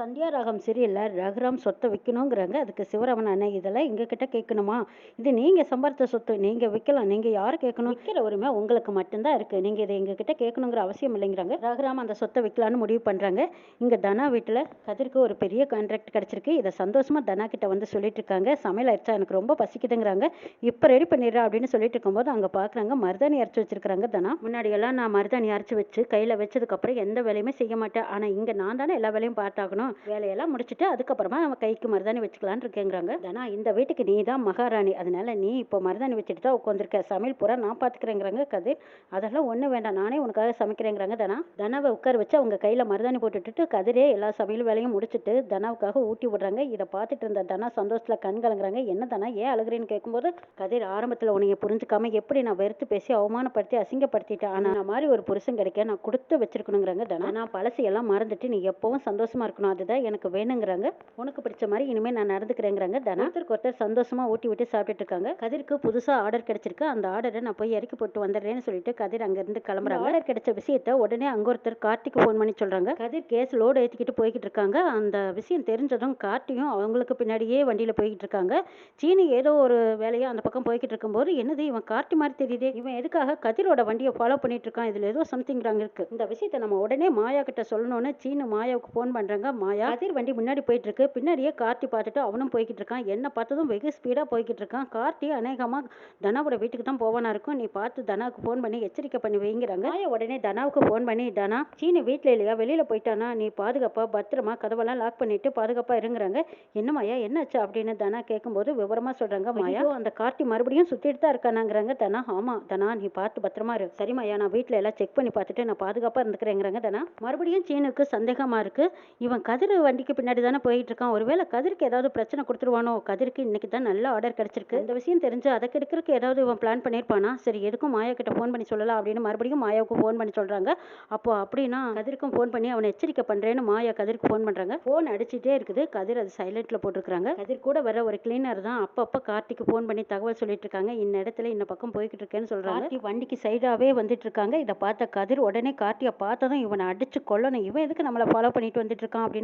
சந்தியா ராகம் சீரியலில் ரகுராம் சொத்தை விற்கணுங்கிறாங்க அதுக்கு சிவராமன் அண்ணன் இதெல்லாம் எங்ககிட்ட கேட்கணுமா? இது நீங்கள் சம்பாரித்த சொத்து நீங்கள் விற்கலாம் நீங்கள் யார் கேட்கணும்? விற்கிற உரிமை உங்களுக்கு மட்டும்தான் இருக்குது நீங்கள் இதை எங்ககிட்ட கேட்கணுங்கிற அவசியம் இல்லைங்கிறாங்க. ரகுராம் அந்த சொத்தை விற்கலான்னு முடிவு பண்ணுறாங்க இங்கே தனா வீட்டில் கதிர்க்கு ஒரு பெரிய கான்ட்ராக்ட் கிடச்சிருக்கு. இதை சந்தோஷமாக தனா கிட்ட வந்து சொல்லிட்டு இருக்காங்க சமையல் அரைச்சா எனக்கு ரொம்ப பசிக்குதுங்கிறாங்க. இப்போ ரெடி பண்ணிடுறேன் அப்படின்னு சொல்லிட்டு இருக்கும்போது அங்கே பார்க்குறாங்க மருதாணி அரைச்சி வச்சிருக்காங்க தனா. முன்னாடியெல்லாம் நான் மருதாணி அரைச்சி வச்சு கையில் வச்சதுக்கப்புறம் எந்த வேலையுமே செய்ய மாட்டேன். ஆனால் இங்கே நான் தானே எல்லா வேலையும் பார்த்தாகணும். வேலையெல்லாம் முடிச்சுட்டு அதுக்கப்புறமா நம்ம கைக்கு மருதாணி வச்சுக்கலான்னு இருக்கேங்கிறாங்க. ஆனா இந்த வீட்டுக்கு நீ தான் மகாராணி. அதனால நீ இப்போ மருதாணி வச்சுட்டு தான் உட்காந்துருக்க. சமையல் பூரா நான் பார்த்துக்கிறேங்கிறாங்க கதிர். அதெல்லாம் ஒன்றும் வேண்டாம். நானே உனக்காக சமைக்கிறேங்கிறாங்க தனா. தனாவை உட்கார வச்சு அவங்க கையில் மருதாணி போட்டுட்டு கதிரே எல்லா சமையல் வேலையும் முடிச்சுட்டு தனாவுக்காக ஊட்டி விடுறாங்க. இதை பார்த்துட்டு இருந்த தனா சந்தோஷத்தில் கண் கலங்குறாங்க. என்ன தனா ஏன் அழுகிறேன்னு கேட்கும்போது கதிர் ஆரம்பத்தில் உன்னைய புரிஞ்சுக்காம எப்படி நான் வெறுத்து பேசி அவமானப்படுத்தி அசிங்கப்படுத்திட்டேன். ஆனால் நான் மாதிரி ஒரு புருஷன் கிடைக்க நான் கொடுத்து வச்சிருக்கணுங்கிறாங்க தனா. நான் பழசு எல்லாம் மறந்துட்டு நீ எப்பவும் சந்தோஷமா இருக்கணும். அதுதான் எனக்கு வேணுங்கிறாங்க. உனக்கு பிடிச்ச மாதிரி இனிமேல் நான் நடந்துக்கிறேங்கிறாங்க. தனா ஒருத்தருக்கு ஒருத்தர் சந்தோஷமா ஊட்டி விட்டு சாப்பிட்டுட்டு இருக்காங்க. கதிருக்கு புதுசா ஆர்டர் கிடைச்சிருக்கு. அந்த ஆர்டரை நான் போய் இறக்கி போட்டு வந்துடுறேன்னு சொல்லிட்டு கதிர் அங்கிருந்து கிளம்புறாங்க. ஆர்டர் கிடைச்ச விஷயத்த உடனே அங்க ஒருத்தர் கார்த்திக் ஃபோன் பண்ணி சொல்றாங்க. கதிர் கேஸ் லோடு ஏற்றிக்கிட்டு போய்கிட்டு இருக்காங்க. அந்த விஷயம் தெரிஞ்சதும் கார்த்தியும் அவங்களுக்கு பின்னாடியே வண்டியில போய்கிட்டு இருக்காங்க. சீனி ஏதோ ஒரு வேலையா அந்த பக்கம் போய்கிட்டு இருக்கும்போது என்னது இவன் கார்த்தி மாதிரி தெரியுதே. இவன் எதுக்காக கதிரோட வண்டியை ஃபாலோ பண்ணிட்டு இருக்கான்? இதுல ஏதோ சம்திங் ராங் இருக்கு. இந்த விஷயத்தை நம்ம உடனே மாயா கிட்ட சொல்லணும்னு சீனு மாயாவுக்கு ஃபோன் பண்றாங்க. மாயா? கதிர் வண்டி முன்னாடி போயிட்டு இருக்கு பின்னாடியே கார்த்தி பார்த்துட்டு அவனும் போய்கிட்டு இருக்கான் என்ன பார்த்ததும் வெகு ஸ்பீடா போய்கிட்டு இருக்கான் கார்த்தி அநேகமா தனாவோட வீட்டுக்கு தான் போவானா இருக்கும். நீ பார்த்து தனாவுக்கு ஃபோன் பண்ணி எச்சரிக்கை பண்ணி வைங்கிறாங்க. மாயா உடனே தனாவுக்கு ஃபோன் பண்ணி தனா சீனு வீட்டில் இல்லையா? வெளியில போயிட்டானா? நீ பாதுகாப்பா பத்திரமா கதவெல்லாம் லாக் பண்ணிட்டு பாதுகாப்பா இருங்கிறாங்க. என்ன மாயா? என்னாச்சு? அப்படின்னு தனா கேட்கும்போது விவரமா சொல்றாங்க மாயா. அந்த கார்த்தி மறுபடியும் சுத்திட்டு தான் இருக்கானாங்கிறாங்க தனா. ஆமா தனா நீ பார்த்து பத்திரமா இரு. சரி மாயா நான் வீட்ல எல்லாம் செக் பண்ணி பார்த்துட்டு நான் பாதுகாப்பா இருந்துக்கிறேங்கிறாங்க தனா. மறுபடியும் சீனுக்கு சந்தேகமா இருக்கு. இவன் கதிர் வண்டிக்கு பின்னாடி தானே போயிட்டு இருக்கான் ஒருவேளை கதிருக்கு ஏதாவது பிரச்சனை கொடுத்துருவானோ? கதிருக்கு இன்னைக்கு தான் நல்ல ஆர்டர் கிடைச்சிருக்கு. இந்த விஷயம் தெரிஞ்சு அதை கெடுக்கிறதுக்கு ஏதாவது இவன் பிளான் பண்ணியிருப்பானா? சரி எதுக்கும் மாயா கிட்ட ஃபோன் பண்ணி சொல்லலாம் அப்படின்னு மறுபடியும் மாயாவுக்கு ஃபோன் பண்ணி சொல்றாங்க. அப்போ அப்படின்னா கதிருக்கும் ஃபோன் பண்ணி அவனை எச்சரிக்கை பண்றேன்னு மாயா கதிருக்கு ஃபோன் பண்றாங்க. ஃபோன் அடிச்சுட்டே இருக்குது. கதிர் அது சைலண்ட்ல போட்டிருக்காங்க கதிர் கூட வர ஒரு கிளீனர் தான் அப்பப்போ கார்த்திக்கு ஃபோன் பண்ணி தகவல் சொல்லிட்டு இருக்காங்க. இந்த இடத்துல இந்த பக்கம் போய்கிட்டு இருக்கேன்னு சொல்றாங்க. வண்டிக்கு சைடாவே வந்துட்டு இருக்காங்க. இதை பார்த்த கதிர் உடனே கார்த்தியை பார்த்ததும் இவனை அடிச்சு கொல்லணும். இவன் எதுக்கு நம்மளை ஃபாலோ பண்ணிட்டு வந்துட்டு இருக்கான் அப்படின்னு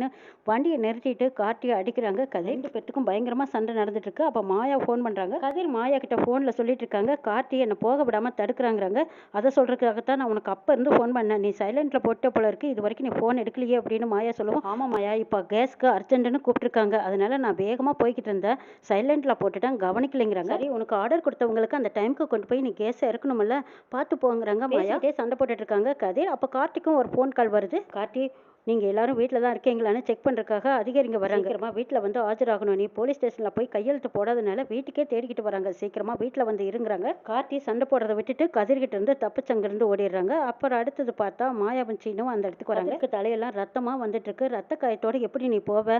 வண்டியை நிறுத்திட்டு கார்த்தியை அடிக்கிறாங்க. கதிர் ரெண்டு பேத்துக்கும் பயங்கரமா சண்டை நடந்துட்டு இருக்கு அப்ப மாயா ஃபோன் பண்றாங்க. கதிர் மாயா கிட்ட போன்ல சொல்லிட்டு இருக்காங்க கார்த்தி என்னை போக விடாம தடுக்கிறாங்கிறாங்க. அதை சொல்றதுக்காகத்தான் நான் உனக்கு அப்ப இருந்து ஃபோன் பண்ணேன். நீ சைலண்ட்ல போட்ட போல இருக்கு. இது வரைக்கும் நீ ஃபோன் எடுக்கலையே அப்படின்னு மாயா சொல்லுவோம். ஆமா மாயா இப்ப கேஸ்க்கு அர்ஜென்ட்னு கூப்பிட்டுருக்காங்க. அதனால நான் வேகமா போய்கிட்டு இருந்தேன். சைலண்ட்ல போட்டுட்டேன். கவனிக்கலைங்கிறாங்க. சரி. உனக்கு ஆர்டர் கொடுத்தவங்களுக்கு அந்த டைமுக்கு கொண்டு போய் நீ கேஸ் இறக்கணும்ல. பார்த்து போங்கிறாங்க மாயா. சண்டை போட்டுட்டு இருக்காங்க. கதிர் அப்ப கார்த்திக்கும் ஒரு ஃபோன் கால் வருது. கார்த்தி நீங்க எல்லாரும் வீட்டில் தான் இருக்கீங்களான்னு செக் பண்றதுக்காக அதிகாரிங்க வராங்க. சீக்கிரமா. வீட்டில் வந்து ஆஜராகணும். நீ போலீஸ் ஸ்டேஷன்ல போய் கையெழுத்து போடாதனால வீட்டுக்கே தேடிக்கிட்டு வராங்க. சீக்கிரமா வீட்டில் வந்து இருங்கிறாங்க. கார்த்தி சண்டை போடுறத விட்டுட்டு கதிர்கிட்ட இருந்து தப்பிச்சு அங்கிருந்து ஓடிடுறாங்க. அப்புறம் அடுத்தது பார்த்தா மாயாவன் சீனும் அந்த இடத்துக்கு வராங்க. அதுக்கு தலையெல்லாம் ரத்தமா வந்துட்டு இருக்கு ரத்த காயத்தோட எப்படி நீ போவ?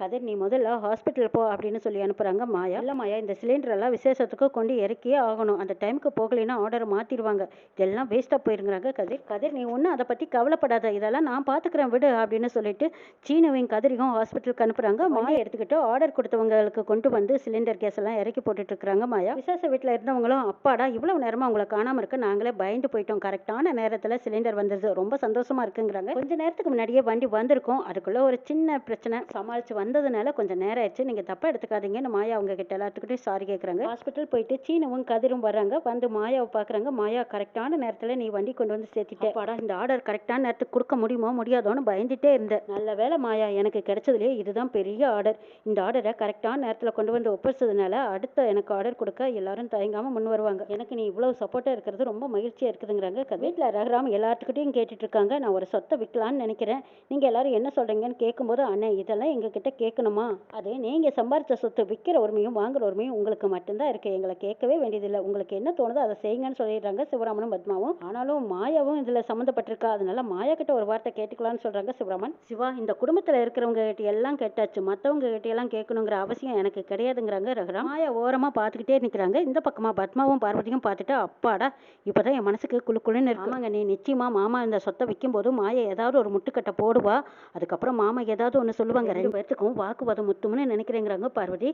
கதிர் நீ முதல்ல ஹாஸ்பிட்டல் போ அப்படின்னு சொல்லி அனுப்புறாங்க மாயா. இல்ல மாயா இந்த சிலிண்டர் எல்லாம் விசேஷத்துக்கு கொண்டு இறக்கியே ஆகணும். அந்த டைமுக்கு போகலைன்னா ஆர்டர் மாத்திடுவாங்க. இதெல்லாம் வேஸ்டா போயிருங்கிறாங்க கதிர். கதிர் நீ ஒன்றும் அதை பத்தி கவலைப்படாத. இதெல்லாம் நான் பாத்துக்கிறேன். விடு அப்படின்னு சொல்லிட்டு சீனுவையும் கதிரியும் ஹாஸ்பிட்டலுக்கு அனுப்புறாங்க. மாயா எடுத்துக்கிட்டு ஆர்டர் கொடுத்தவங்களுக்கு கொண்டு வந்து சிலிண்டர் கேஸ் எல்லாம் இறக்கி போட்டுட்டு இருக்காங்க மாயா. விசேஷ வீட்டில் இருந்தவங்களும் அப்பாடா இவ்வளவு நேரமா உங்களை காணாம இருக்க. நாங்களே பயந்து போயிட்டோம். கரெக்டான நேரத்துல சிலிண்டர் வந்துருது ரொம்ப சந்தோஷமா இருக்குங்கிறாங்க. கொஞ்ச நேரத்துக்கு முன்னாடியே வண்டி வந்திருக்கும். அதுக்குள்ள ஒரு சின்ன பிரச்சனை. சமாளிச்சு வந்ததுனால கொஞ்சம் நேரம் ஆயிடுச்சு. நீங்க தப்பா எடுத்துக்காதீங்கன்னு மாயா அவங்க கிட்ட எல்லாத்துக்கிட்டையும் சாரி கேட்கறாங்க ஹாஸ்பிட்டல் போயிட்டு சீனுவும் கதிரும் வர்றாங்க. வந்து மாயாவை பாக்குறாங்க. மாயா கரெக்டான நேரத்துல நீ வண்டி கொண்டு வந்து சேர்த்திட்ட. அப்பாடா. இந்த ஆர்டர் கரெக்டான நேரத்துக்கு கொடுக்க முடியுமோ? முடியாதோன்னு பயந்துட்டே இருந்தேன். நல்ல வேளை மாயா எனக்கு கிடைச்சதுலேயே இதுதான் பெரிய ஆர்டர் இந்த ஆர்டரை கரெக்டான நேரத்தில் கொண்டு வந்து ஒப்படைச்சதுனால அடுத்த எனக்கு ஆர்டர் கொடுக்க எல்லாரும் தயங்காமல் முன் வருவாங்க. எனக்கு நீ இவ்வளவு சப்போர்ட்டா இருக்கிறது ரொம்ப மகிழ்ச்சியாக இருக்குதுங்கிறாங்க வீட்டில் வீட்ல ரகுராம் எல்லாத்துக்கிட்டையும் கேட்டுட்டு இருக்காங்க நான் ஒரு சொத்தை விற்கலான்னு நினைக்கிறேன். நீங்கள் எல்லாரும் என்ன சொல்றீங்கன்னு கேட்கும்போது அண்ணே இதெல்லாம் எங்ககிட்ட கேட்கணுமா அது நீங்கள் சம்பாரித்த சொத்து விற்கிற உரிமையும் வாங்குற உரிமையும் உங்களுக்கு மட்டும்தான் இருக்கு. எங்களை கேட்கவே வேண்டியதில்லை. உங்களுக்கு என்ன தோணுதோ அதை செய்யுங்கன்னு சொல்லிடுறாங்க சிவராமனும் பத்மாவும். ஆனாலும் மாயாவும் இதில் சம்மந்தப்பட்டிருக்கா. அதனால மாயா கிட்ட ஒரு வார்த்தை கேட்டுக்கலாம்னு சொல்றாங்க சிவராமன் சிவா இந்த குடும்பத்துல இருக்கிறவங்க கிட்ட எல்லாம் கேட்டாச்சு மத்தவங்க கிட்ட எல்லாம் கேட்கணுங்கிற அவசியம் எனக்கு கிடையாதுங்கிறாங்க ரகுராம். மாயா ஓரமா பார்த்துக்கிட்டே நிக்கிறாங்க. இந்த பக்கமா பத்மாவும் பார்வதியும் பார்த்துட்டு அப்பாடா இப்பதான் என் மனசுக்கு குளு குளுன்னு இருக்கு. ஆமாங்க நீ நிச்சயமா மாமா இந்த சொத்தை விற்கும் போது மாயா ஏதாவது ஒரு முட்டுக்கட்டை போடுவா. அதுக்கப்புறம் மாமா ஏதாவது ஒண்ணு சொல்லுவாங்க. ரெண்டு பேர்த்துக்கும் வாக்குவாதம் முத்தும்னு நினைக்கிறேங்கிறாங்க பார்வதி.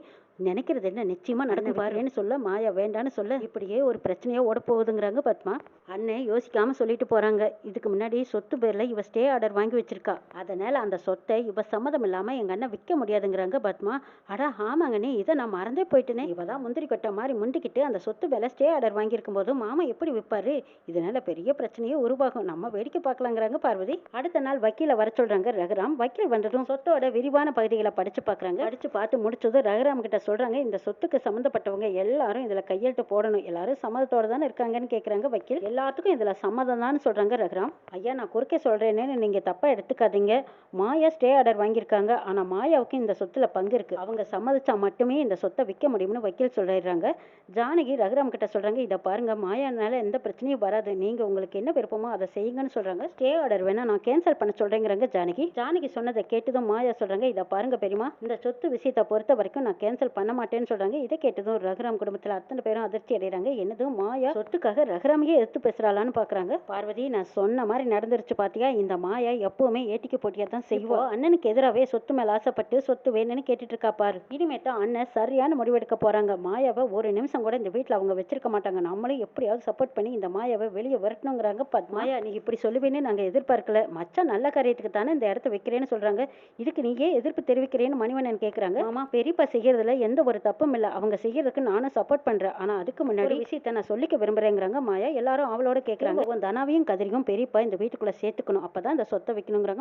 நினைக்கிறது என்ன நிச்சயமா நடந்து பாருன்னு சொல்ல மாயா வேண்டான்னு சொல்ல இப்படியே ஒரு பிரச்சனையா ஓட போகுதுங்கிறாங்க பத்மா. அண்ணன் யோசிக்காம சொல்லிட்டு போறாங்க. இதுக்கு முன்னாடி சொத்து பேர்ல இவ ஸ்டே ஆர்டர் வாங்கி வச்சிருக்கா. அதனால அந்த சொத்தை இவ சம்மதம் இல்லாம எங்க அண்ணன் விற்க முடியாதுங்கிறாங்க பத்மா. அடா ஆமாங்கண்ணே இதை நான் மறந்தே போயிட்டேனே. இவ தான் முந்திரி கொட்டை மாதிரி முண்டிக்கிட்டு அந்த சொத்து வேலை ஸ்டே ஆர்டர் வாங்கியிருக்கும் போது மாமா எப்படி விற்பாரு இதனால பெரிய பிரச்சனையே உருவாகும். நம்ம வேடிக்கை பார்க்கலாங்கிறாங்க பார்வதி. அடுத்த நாள் வக்கீல வர சொல்றாங்க ரகுராம். வக்கீல் வந்ததும் சொத்தோட விரிவான பகுதிகளை படிச்சு பார்க்குறாங்க. படிச்சு பார்த்து முடிச்சதும் ரகுராம் கிட்ட சொல்றாங்க இந்த சொத்துக்கு சம்மந்தப்பட்டவங்க எல்லாரும் இதுல கையெழுத்து போடணும். எல்லாரும் சம்மதத்தோட தானே இருக்காங்கன்னு கேக்குறாங்க வக்கீல். எல்லாத்துக்கும் இதுல சம்மதம் தான் சொல்றாங்க ரகுராம். ஐயா நான் குறுக்கே சொல்றேன்னு நீங்க தப்பா எடுத்துக்காதீங்க. மாயா ஸ்டே ஆர்டர் வாங்கியிருக்காங்க. ஆனால் மாயாவுக்கு இந்த சொத்துல பங்கு இருக்குது அவங்க சம்மதிச்சா மட்டுமே இந்த சொத்தை விற்க முடியும்னு வக்கீல் சொல்லிடுறாங்க. ஜானகி ரகுராம் கிட்ட சொல்கிறாங்க இதை பாருங்கள் மாயானால எந்த பிரச்சனையும் வராது. நீங்கள் உங்களுக்கு என்ன விருப்பமோ அதை செய்யுங்கன்னு சொல்கிறாங்க ஸ்டே ஆர்டர் வேணால் நான் கேன்சல் பண்ண சொல்கிறேங்கிறாங்க ஜானகி. ஜானகி சொன்னதை கேட்டதும் மாயா சொல்கிறாங்க இதை பாருங்கள் பெரியமா இந்த சொத்து விஷயத்தை பொறுத்த வரைக்கும் நான் கேன்சல் பண்ண மாட்டேன்னு சொல்கிறாங்க இதை கேட்டதும் ரகுராம் குடும்பத்தில் அத்தனை பேரும் அதிர்ச்சி அடைகிறாங்க என்னதும் மாயா சொத்துக்காக ரகுராமையே எடுத்து பேசுகிறாளான்னு பார்க்குறாங்க பார்வதி நான் சொன்ன மாதிரி நடந்துருச்சு பார்த்தியா இந்த மாயா எப்போ எப்பவுமே ஏட்டிக்கு போட்டியா தான் செய்வோம் அண்ணனுக்கு எதிராகவே சொத்து மேல ஆசைப்பட்டு சொத்து வேணும்னு கேட்டுட்டு இருக்கா பாரு. இனிமே தான் அண்ணன் சரியான முடிவெடுக்க போறாங்க. மாயாவை ஒரு நிமிஷம் கூட இந்த வீட்ல அவங்க வச்சிருக்க மாட்டாங்க. நம்மளும் எப்படியாவது சப்போர்ட் பண்ணி இந்த மாயாவை வெளியே விரட்டணுங்கிறாங்க மாயா. நீ இப்படி சொல்லுவேன்னு நாங்க எதிர்பார்க்கல. மச்சான் நல்ல காரியத்துக்கு தானே இந்த இடத்த வைக்கிறேன்னு சொல்றாங்க. இதுக்கு நீ ஏன் எதிர்ப்பு தெரிவிக்கிறேன்னு மணிவண்ணன் கேக்குறாங்க. ஆமா. பெரியப்பா செய்யறதுல எந்த ஒரு தப்பும் இல்ல. அவங்க செய்யறதுக்கு நானும் சப்போர்ட் பண்றேன். ஆனா அதுக்கு முன்னாடி விஷயத்த நான் சொல்லிக்க விரும்புறேங்கிறாங்க மாயா. எல்லாரும் அவளோட கேக்குறாங்க. உன் தனாவையும் கதிரியும் பெரியப்பா இந்த வீட்டுக்குள்ள சேர்த்துக்கணும். அப்பதான் இந்த சொத்தை வைக்கணுங்கிறாங்க